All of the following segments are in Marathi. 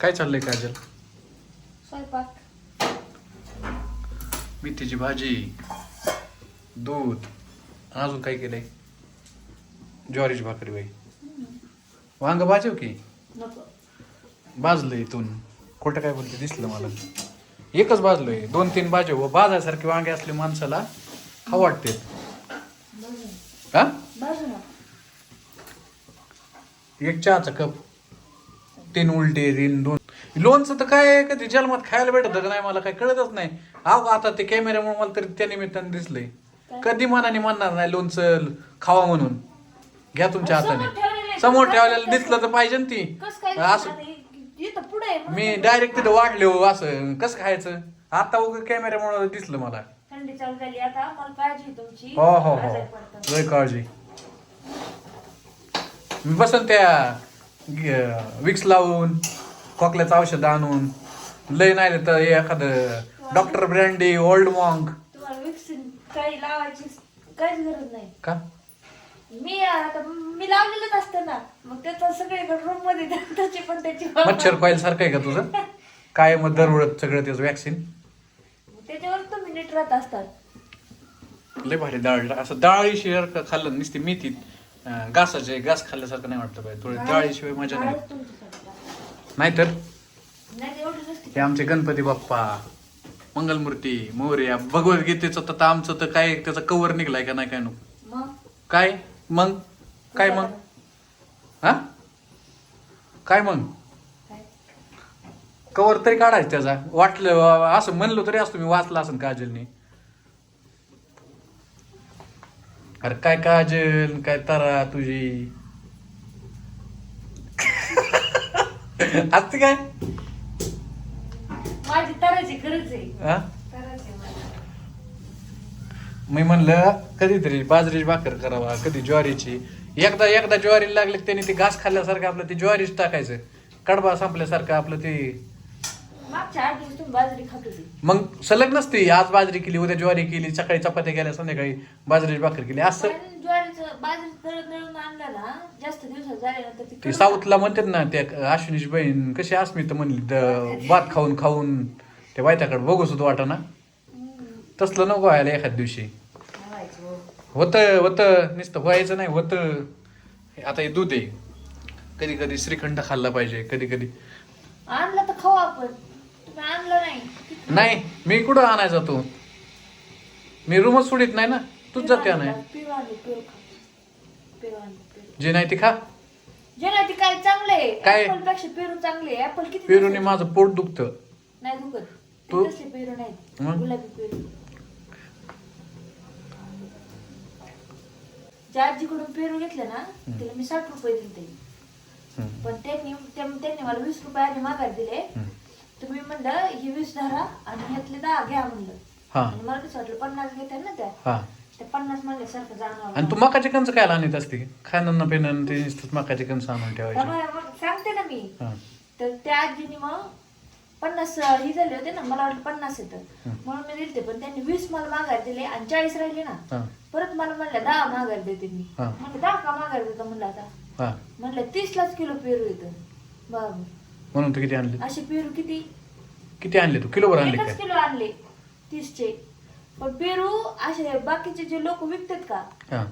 काय चाललंय काजल? स्वयंपाक. मेथीची भाजी दूध अजून काय केलंय? ज्वारीची भाकरी बाई. वांग भाजव की? नको. भाजलंय इथून. खोटं काय बोलते दिसलं मला. एकच भाजलोय. दोन तीन भाज्या व भाजायसारखे वांगे असले माणसाला खाऊ वाटते. हा? बाजू ना एक चहाचा कप. तीन उलटे तीन दोन. लोणचं तर काय कधी जन्मात खायला भेटत का नाही मला काय कळतच नाही. अहो आता ते कॅमेऱ्यामुळे मला तरी त्या निमित्ताने दिसलंय. कधी मनाने म्हणणार नाही लोणचं खावा म्हणून. घ्या तुमच्या हाताने. समोर ठेवलेलं दिसलं तर पाहिजे ना ती. असं मी डायरेक्ट तिथं वाढले हो असं. कसं खायचं? आता उग कॅमेऱ्यामुळे दिसलं मला. हो हो हो. लय काळजी. मी बसन त्या विक्स लावून खोकल्याचं औषध आणून. लय नाही तर एखादं डॉक्टर ब्रँडी ओल्ड मॉंग तुम्हाला विकसिन काही लावायची काहीच गरज नाही. का? मी आता मी लावलेलंच असतं ना. मग त्याचं सगळीकडे रूममध्ये त्या- त्याची पण त्याची मच्छर कॉईल सारखं आहे का तुझं? काय मग दरवळत सगळं त्याचं वॅक्सिन त्याच्यावर तुम्ही नीट राहत असतात. लय भारी डाळ असं डाळीशिवाय खाल्लं नुसती मेथीत. अं, घासाचे घास खाल्ल्यासारखं नाही वाटतं पाहिजे थोडी डाळीशिवाय मजा नाही. नाहीतर नाही एवढं नसते. हे आमचे गणपती बाप्पा मंगलमूर्ती मोर्या भगवद्गीतेचं तर आमचं तर काय त्याचा कवर निघलाय का नाही काय नको मग? काय? मग? काय मग? हा? काय मग? काय? कवर तरी काढायचं त्याचा. वाटलं असं म्हणलं तरी असतो मी वाचला असं काजलने. अरे काय काजल काय तारा तुझी? असते काय? माझी तराची गरज आहे. हा? तराची आहे माझी. मी म्हणलं कधीतरी बाजरीची भाकर करावा कधी ज्वारीची. एकदा एकदा ज्वारी लागली की त्याने ते घास खाल्ल्यासारखं आपलं ते ज्वारीच टाकायचं. कडबा संपल्यासारखं आपलं ते मागच्या आठ दिवस तुम्ही बाजरी खात होती. मग सलग नसते. आज बाजरी केली उद्या ज्वारी केली सकाळी चपात्या केल्या संध्याकाळी बाजरीची भाकर केली. असं पण ज्वारीचं बाजरी दळून दळून आणलं ना जास्त दिवसात झाल्यानंतर ती ते कडू साऊथला म्हणतात ना त्या अश्विनीची बहीण कशी अस्मिता म्हणली द- भात खाऊन खाऊन ते बायताकडे बघू सुद्धा वाटा ना. हम्म. तसलं नको व्हायला एखाद दिवशी. खावायचं हो. होतं होतं नुसतं व्हायचं नाही होतं. आता हे दूध आहे. कधी कधी श्रीखंड खाल्ला पाहिजे कधी कधी आणलं तर खाऊ आपण. आणलं नाही नाही मी कुठं आणायचा तू? मी रूमच सोडित नाही ना. तूच जाते आणाय जे नाही ते खा. जे नाही ते काय चांगलं आहे? काय? ऍपलपेक्षा पेरू चांगले ऍपल किती पेरूने? माझं पोट दुखतं. नाही दुखत. तू- ते तसले पेरू नाहीत मग? गुलाबी पेरू. ज्या आजीकडून पेरू घेतले ना तिला मी साठ रुपये दिले हम्म. पण त्यांनी त्यां- त्यांनी मला वीस रुपये आधी माघार दिले. हम्म. म्हणलं ही वीस धरा आणि ह्यातले दहा घ्या म्हणलं. हा. आणि मला कसं वाटलं पन्नास घेते ना त्या. हा. त्या पन्नास म्हणल्यासारखं जाणवलं आणि तू मका चिकनचं काय आणत असते? खाणं पिणं ते नुसतं मका चिकन आणून ठेवायचं. त्यामुळे मग सांगते ना मी. हा. तर त्या आजीने मग पन्नास ही झाले होते ना मला वाटलं पन्नास येतं. म्हणून मी दिलते पण त्यांनी वीस मला माघार दिले आणि चाळीस राहिले ना. हा. परत मला म्हणलं दहा माघार देते मी. हं. म्हणलं दहा का माघार देतो म्हणलं आता? हा. म्हणलं तीस लाच किलो पेरू येतं. बाबू. म्हणून तू किती आणले? असे पेरू किती? किती आणले तू? किलोभर आणले एकच काय? किलो आणले तीसचे. पण पेरू असे बाकीचे जे लोक विकतात का? हा.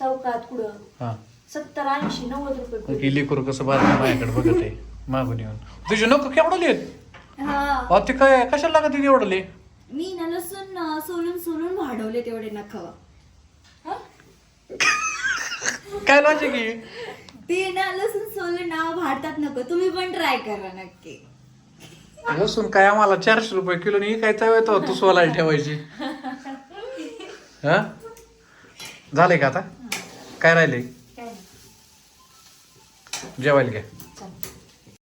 चौकात कुठं? हा. सत्तर ऐंशी नव्वद रुपये पेरू. ही लेकरू कसं बाजार माझ्याकडे बघत आहे. मागून येऊन. तुझे नको केवढं लिहित हा. ते काय कशाला लागत एवढं लिह मी ना लसूण अं, सोलून सोलून वाढवले तेवढे नखावा. हं? काय लॉजिक आहे? ते ना लसूण सोलून ना वाढतात नको. तुम्ही पण ट्राय करा नक्की. लसूण काय आम्हाला चारशे रुपये किलो नाही काय चाव येतो तू सोलायला ठेवायची. हा? झाले का आता? काय राहिले. जेवायला घ्या